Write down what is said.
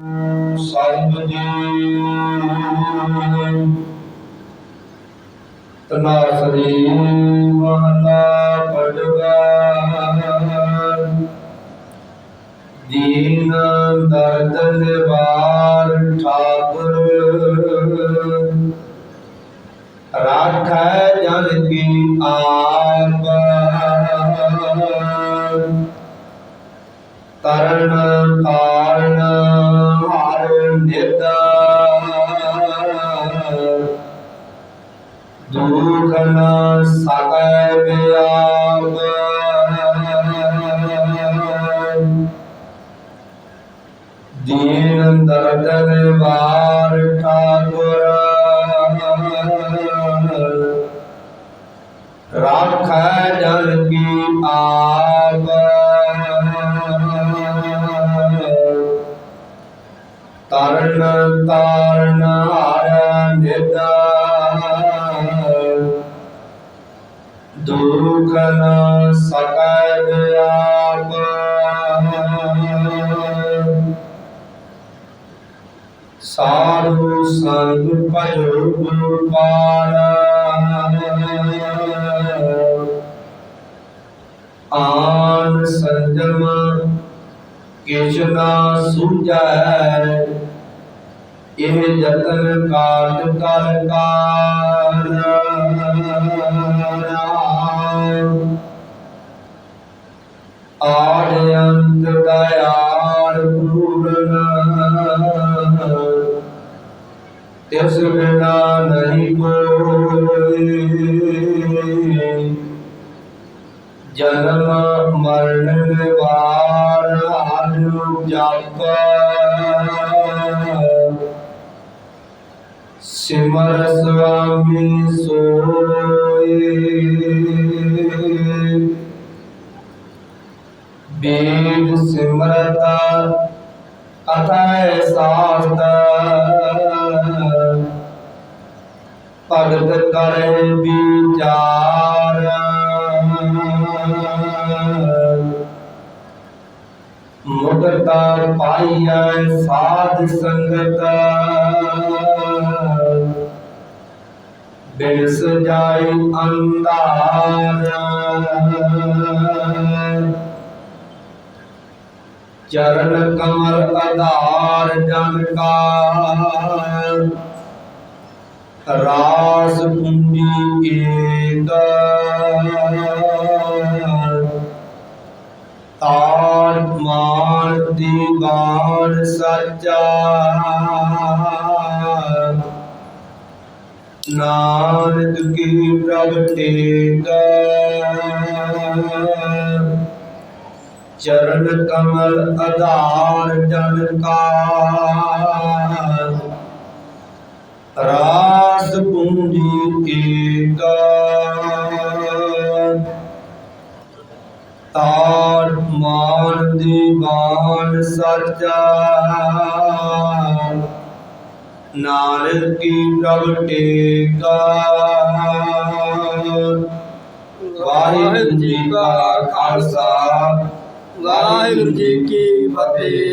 ਸਾਹਿਬ ਜੀ। ਤਨਾਸਰੀ ਮਹਲਾ ਪੜਗਾ ਦੀਨ ਦਰਦ ਨਿਵਾਰ ਠਾਕੁਰ। ਰਾਖੈ ਜਨ ਕੀ ਆਪ। ਤਰਨ ਤਾਰਨ ਹਰ ਨਿਤ ਦੁਖ ਨ ਸਕੈ ਬਿਆਪ ਦੀਨ ਦਰਦ ਨਿਵਾਰ ਦੁਖ ਸਕੈ ਬਿਆਪ ਸਾਧੂ ਸੰਗ ਭਜੋ ਗੁਰਪਾਲ ਆਨ ਸੰਜਮ ਕਿਛ ਨਾ ਸੂਝੈ। ਇਹ ਯਤਨ ਕਾਟ ਕਰ ਕਾਰ ਤਿਸ ਬਿਨਾ ਨਹੀਂ ਕੋਈ। ਜਨਮ ਮਰਨ ਵਾਰ ਹਰਿ ਜਪ। ਸਿਮਰ ਸੁਆਮੀ ਸੋਏ। ਬੇਦ ਸਿਮਰਤਾ ਅਥੈ ਸਾਸਤ ਭਗਤ ਕਰੇ ਵਿਚਾਰ। ਮੁਕਤਾ ਪਾਈਐ ਸਾਧ ਸੰਗਤ। ਬਿਨ ਸਜਾਈ ਅੰਧਾਰ। ਚਰਨ ਕਮਲ ਆਧਾਰ ਜਨ ਕਾ। ਰਾਸ ਪੁੰਜੀ ਏਕ ਤਾਰ ਮਾਨ ਦੀਵਾਨ ਸੱਚਾ ਨਾਨਕ ਕੀ ਪ੍ਰਭ ਟੇਕ ਚਰਨ ਕਮਲ ਆਧਾਰ ਜਨ ਕਾ ਤਾਰ ਮਾਨ ਦੀਵਾਨ ਸੱਚਾ ਨਾਨਕ ਕੀ ਪ੍ਰਭ ਟੇਕਾ। ਵਾਹਿਗੁਰੂ ਜੀ ਕਾ ਖਾਲਸਾ। ਵਾਹਿਗੁਰੂ ਜੀ ਕੀ ਫਤਿਹ।